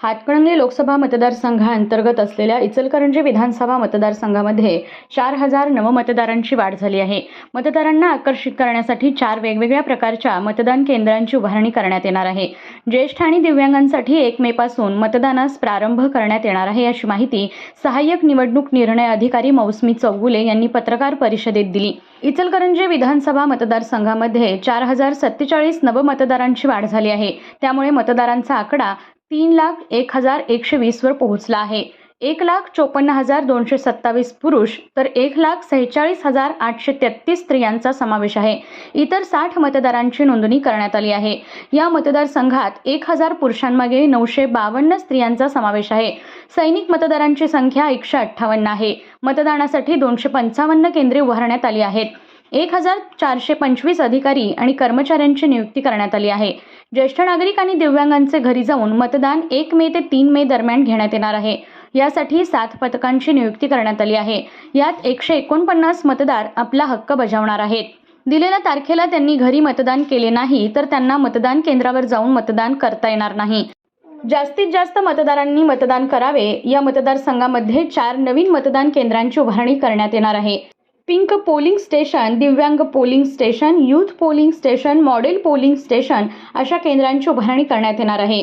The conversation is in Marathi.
हातकणंगले लोकसभा मतदारसंघाअंतर्गत असलेल्या इचलकरंजी विधानसभा मतदारसंघामध्ये चार हजार नवमतदारांची वाढ झाली आहे. मतदारांना आकर्षित करण्यासाठी चार वेगवेगळ्या प्रकारच्या मतदान केंद्रांची उभारणी करण्यात येणार आहे. ज्येष्ठ आणि दिव्यांगांसाठी एक मे पासून मतदानास प्रारंभ करण्यात येणार आहे अशी माहिती सहाय्यक निवडणूक निर्णय अधिकारी मौसमी चौगुले यांनी पत्रकार परिषदेत दिली. इचलकरंजी विधानसभा मतदारसंघामध्ये चार हजार सत्तेचाळीस नवमतदारांची वाढ झाली आहे. त्यामुळे मतदारांचा आकडा तीन लाख एक हजार एकशे वीसवर पोहोचला आहे. एक लाख चोपन्न हजार दोनशे सत्तावीस पुरुष तर एक लाख सेहेचाळीस हजार आठशे तेहतीस स्त्रियांचा समावेश आहे. इतर साठ मतदारांची नोंदणी करण्यात आली आहे. या मतदारसंघात एक हजार पुरुषांमागे नऊशे बावन्न स्त्रियांचा समावेश आहे. सैनिक मतदारांची संख्या एकशे अठ्ठावन्न आहे. मतदानासाठी दोनशे पंचावन्न केंद्रे उभारण्यात आली आहेत. एक हजार चारशे पंचवीस अधिकारी आणि कर्मचाऱ्यांची नियुक्ती करण्यात आली आहे. ज्येष्ठ नागरिक आणि दिव्यांगांचे घरी जाऊन मतदान एक मे ते तीन मे दरम्यान घेण्यात येणार आहे. यासाठी सात पथकांची नियुक्ती करण्यात आली आहे. यात एकशे एकोणपन्नास मतदार आपला हक्क बजावणार आहेत. दिलेल्या तारखेला त्यांनी घरी मतदान केले नाही तर त्यांना मतदान केंद्रावर जाऊन मतदान करता येणार नाही. जास्तीत जास्त मतदारांनी मतदान करावे. या मतदारसंघामध्ये चार नवीन मतदान केंद्रांची उभारणी करण्यात येणार आहे. पिंक पोलिंग स्टेशन दिव्यांग polling station youth polling station model polling station अशा केंद्रांची उभारणी करण्यात येणार आहे.